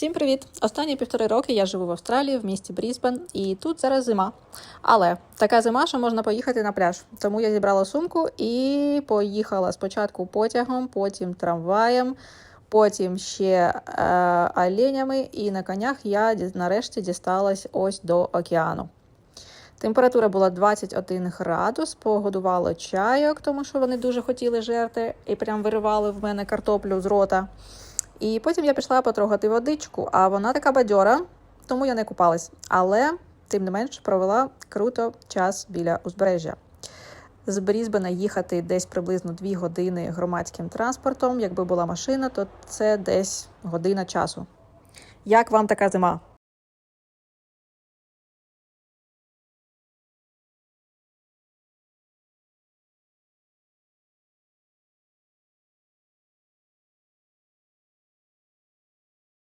Всім привіт! Останні півтори роки я живу в Австралії, в місті Брізбен, і тут зараз зима. Але така зима, що можна поїхати на пляж. Тому я зібрала сумку і поїхала спочатку потягом, потім трамваєм, потім ще е, оленями, і на конях я нарешті дісталась ось до океану. Температура була 21 градус, погодувало чайок, тому що вони дуже хотіли жерти і прям виривали в мене картоплю з рота. І потім я пішла потрогати водичку, а вона така бадьора, тому я не купалась. Але, тим не менш, провела круто час біля узбережжя. З Брізбена їхати десь приблизно 2 години громадським транспортом. Якби була машина, то це десь година часу. Як вам така зима?